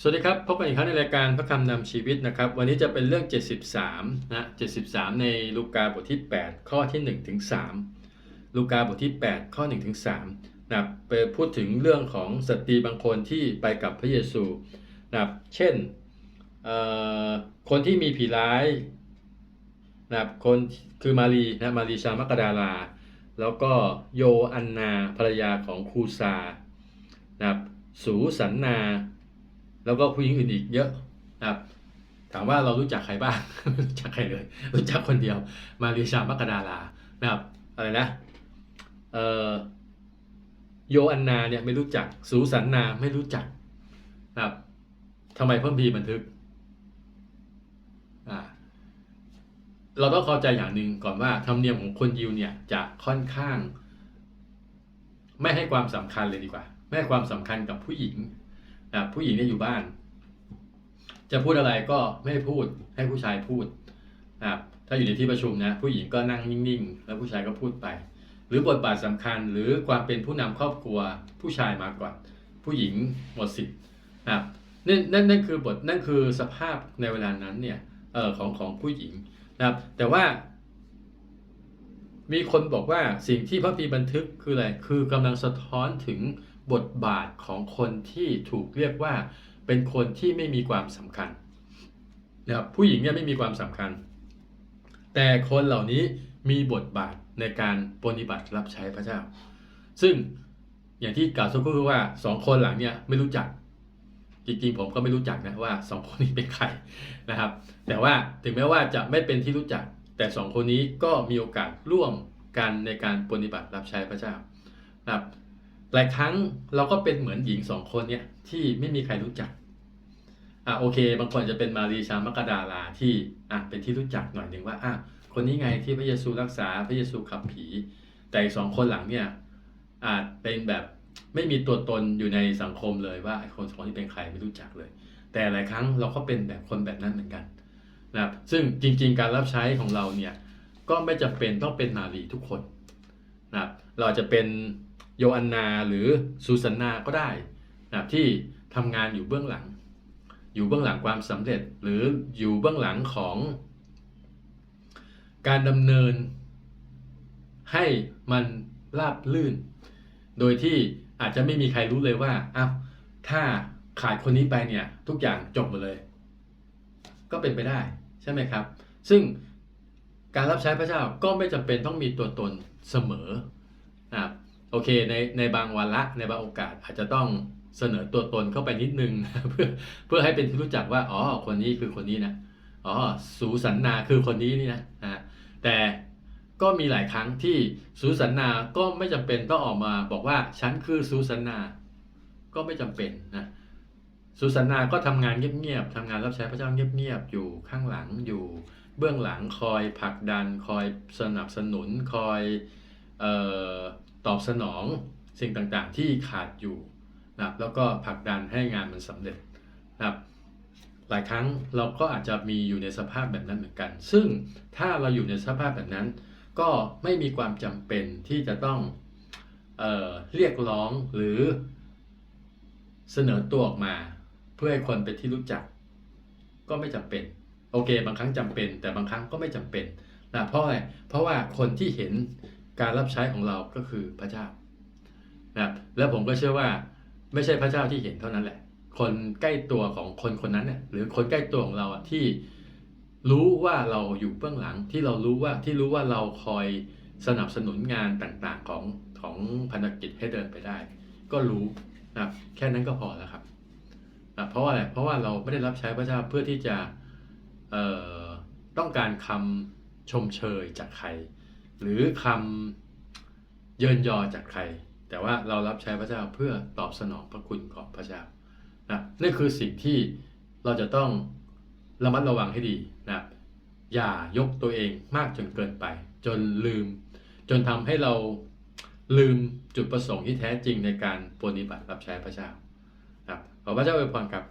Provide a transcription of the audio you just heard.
สวัสดีครับ พบกันอีกครั้งในรายการพระคำนำชีวิตนะครับ วันนี้จะเป็นเรื่อง 73 นะ 73 ในลูกาบทที่ 8 ข้อที่1ถึง3ลูกาบทที่ 8 ข้อ1ถึง3นะครับไปพูดถึงเรื่องของสตรีบางคนที่ไปกับพระเยซูนับเช่นเอ่อคนที่มีผีร้ายนะครับคนคือมารีนะมารีชามกดาลา แล้วก็โยอันนาภรรยาของคูซานะครับสูสันนา แล้วก็ผู้หญิงอื่นอีกเยอะนะครับถามว่าเรารู้จักใครบ้างรู้จักใครเลย รู้จักคนเดียว มาริชามักดาลานะครับอะไรนะเอ่อโยอันนาเนี่ยไม่รู้จักสูสันนาไม่รู้จักนะครับทำไมเพิ่มพีบันทึกอ่าเราต้องเข้าใจอย่างหนึ่งก่อนว่าธรรมเนียมของคนยิวเนี่ยจะค่อนข้าง ไม่ให้ความสำคัญเลยดีกว่า ไม่ให้ความสำคัญกับผู้หญิง นะครับผู้หญิงเนี่ยอยู่บ้าน จะพูดอะไรก็ไม่ให้พูดให้ผู้ชายพูดนะครับถ้าอยู่ในที่ประชุมนะ ผู้หญิงก็นั่งนิ่งๆ แล้วผู้ชายก็พูดไป หรือบทบาทสำคัญหรือความเป็นผู้นำครอบครัวผู้ชายมาก่อน ผู้หญิงหมดสิทธิ์นะครับนั่นนั่นนั่นคือบทนั่นคือสภาพในเวลานั้นเนี่ยเออของของผู้หญิงนะครับ แต่ว่า มีคนบอกว่าสิ่งที่พระพีบันทึกคืออะไรคือกำลังสะท้อนถึง บทบาทของคนที่ถูกเรียกว่า เป็นคนที่ไม่มีความสำคัญนะครับผู้หญิงเนี่ยไม่มีความสำคัญ แต่คนเหล่านี้มีบทบาทในการปฏิบัติรับใช้พระเจ้า ซึ่งอย่างที่กล่าวสักครู่คือว่าสองคนหลังเนี่ยไม่รู้จัก จริงๆผมก็ไม่รู้จักนะว่าสองคนนี้เป็นใครนะครับ แต่ว่าถึงแม้ว่าจะไม่เป็นที่รู้จัก แต่สองคนนี้ก็มีโอกาสร่วมกันในการปฏิบัติรับใช้พระเจ้านะครับ หลายครั้งเราก็เป็นเหมือนหญิงสองคนเนี่ยที่ไม่มีใครรู้จักอะโอเค บางคนจะเป็นมารีชามกดาลาที่อะเป็นที่รู้จักหน่อยหนึ่งว่าอะคนนี้ไงที่พระเยซูรักษาพระเยซูขับผี แต่อีกสองคนหลังเนี่ยอาจเป็นแบบไม่มีตัวตนอยู่ในสังคมเลยว่าไอ้คนสองคนนี้เป็นใครไม่รู้จักเลย แต่หลายครั้งเราก็เป็นแบบคนแบบนั้นเหมือนกันนะครับซึ่งจริง ๆ การรับใช้ของเราเนี่ยก็ไม่จำเป็นต้องเป็นมารีทุกคนนะครับเราจะเป็น โยอันนาหรือซูซานนาก็ได้นะครับที่ทำงานอยู่เบื้องหลัง อยู่เบื้องหลังความสำเร็จ หรืออยู่เบื้องหลังของการดำเนินให้มันราบลื่น โดยที่อาจจะไม่มีใครรู้เลยว่าอ้าวถ้าขาดคนนี้ไปเนี่ยทุกอย่างจบหมดเลย ก็เป็นไปได้ใช่ไหมครับ ซึ่งการรับใช้พระเจ้าก็ไม่จำเป็นต้องมีตัวตนเสมอนะ โอเคในในบางวาระในบางโอกาสอาจจะต้องเสนอตัวตนเข้าไปนิดนึงเพื่อเพื่อให้เป็นที่รู้จักว่าอ๋อคนนี้คือคนนี้นะอ๋อสูสันนาคือคนนี้นี่นะนะฮะแต่ก็มีหลายครั้งที่สูสันนาก็ไม่จำเป็นต้องออกมาบอกว่าฉันคือสูสันนา ก็ไม่จำเป็นนะสุสันนาก็ทำงานเงียบๆทำงานรับใช้พระเจ้าเงียบๆ อยู่ข้างหลังอยู่เบื้องหลังคอยผลักดัน คอยสนับสนุนคอยเออ ตอบสนองสิ่งต่างๆ ที่ขาดอยู่นะครับแล้วก็ผลักดันให้งานมันสำเร็จนะครับหลายครั้งเราก็อาจจะมีอยู่ในสภาพแบบนั้นเหมือนกัน ซึ่งถ้าเราอยู่ในสภาพแบบนั้น ก็ไม่มีความจำเป็นที่จะต้องเออเรียกร้องหรือเสนอตัวออกมา เพื่อให้คนเป็นที่รู้จัก ก็ไม่จำเป็น โอเค บางครั้งจำเป็น แต่บางครั้งก็ไม่จำเป็นนะเพราะอะไรเพราะว่าคนที่เห็น การรับใช้ของเราก็คือพระเจ้านะครับแล้วผมก็เชื่อว่าไม่ใช่พระเจ้าที่เห็นเท่านั้นแหละ คนใกล้ตัวของคนคนนั้นเนี่ยหรือคนใกล้ตัวของเราอะที่รู้ว่าเราอยู่เบื้องหลังที่เรารู้ว่าที่รู้ว่าเราคอยสนับสนุนงานต่างๆของของพันธกิจให้เดินไปได้ ก็รู้นะแค่นั้นก็พอแล้วครับนะเพราะว่าอะไรเพราะว่าเราไม่ได้รับใช้พระเจ้าเพื่อที่จะต้องการคำชมเชยจากใคร หรือคำเยินยอจากใคร แต่ว่าเรารับใช้พระเจ้าเพื่อตอบสนองพระคุณของพระเจ้านะนี่คือสิ่งที่เราจะต้องระมัดระวังให้ดีนะอย่ายกตัวเองมากจนเกินไป จนลืม จนทำให้เราลืมจุดประสงค์ที่แท้จริงในการปฏิบัติรับใช้พระเจ้าครับขอพระเจ้าอวยพรครับ